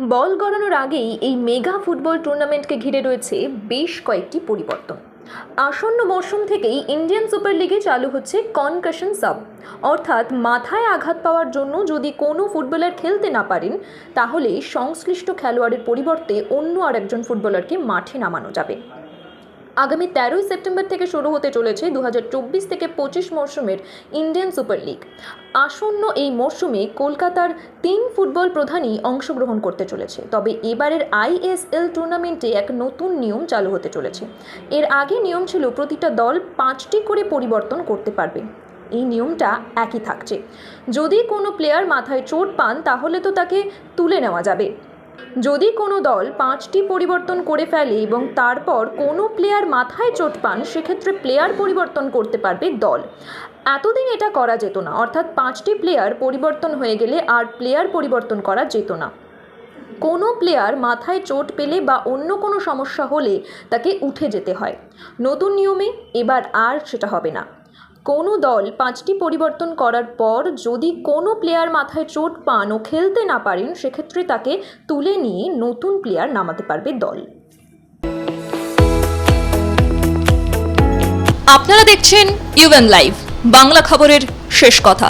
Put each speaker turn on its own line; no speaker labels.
বল গড়ানোর আগেই এই mega football টুর্নামেন্টকে ঘিরে রয়েছে বেশ কয়েকটি পরিবর্তন। আসন্ন মরশুম থেকেই ইন্ডিয়ান সুপার লিগে চালু হচ্ছে কনকাশন সাব। অর্থাৎ মাথায় আঘাত পাওয়ার জন্য যদি কোনো ফুটবলার খেলতে না পারেন, তাহলে সংশ্লিষ্ট খেলোয়াড়ের পরিবর্তে অন্য আরেকজন ফুটবলারকে মাঠে নামানো যাবে। আগামী তেরোই সেপ্টেম্বর থেকে শুরু হতে চলেছে দু হাজার চব্বিশ থেকে পঁচিশ মরশুমের ইন্ডিয়ান সুপার লিগ। আসন্ন এই মরশুমে কলকাতার তিন ফুটবল প্রধানই অংশগ্রহণ করতে চলেছে। তবে এবারের আইএসএল টুর্নামেন্টে এক নতুন নিয়ম চালু হতে চলেছে। এর আগে নিয়ম ছিল প্রতিটা দল পাঁচটি করে পরিবর্তন করতে পারবে। এই নিয়মটা একই থাকছে। যদি কোনো প্লেয়ার মাথায় চোট পান, তাহলে তো তাকে তুলে নেওয়া যাবে। যদি কোনো দল পাঁচটি পরিবর্তন করে ফেলে এবং তারপর কোনো প্লেয়ার মাথায় চোট পান, সেক্ষেত্রে প্লেয়ার পরিবর্তন করতে পারবে দল। এতদিন এটা করা যেত না, অর্থাৎ পাঁচটি প্লেয়ার পরিবর্তন হয়ে গেলে আর প্লেয়ার পরিবর্তন করা যেত না। কোনো প্লেয়ার মাথায় চোট পেলে বা অন্য কোনো সমস্যা হলে তাকে উঠে যেতে হয়। নতুন নিয়মে এবার আর সেটা হবে না। কোনো দল পাঁচটি পরিবর্তন করার পর যদি কোনো প্লেয়ার মাথায় চোট পান ও খেলতে না পারেন, সেক্ষেত্রে তাকে তুলে নিয়ে নতুন প্লেয়ার নামাতে পারবে দল।
আপনারা দেখছেন ইউএন লাইভ বাংলা খবরের শেষ কথা।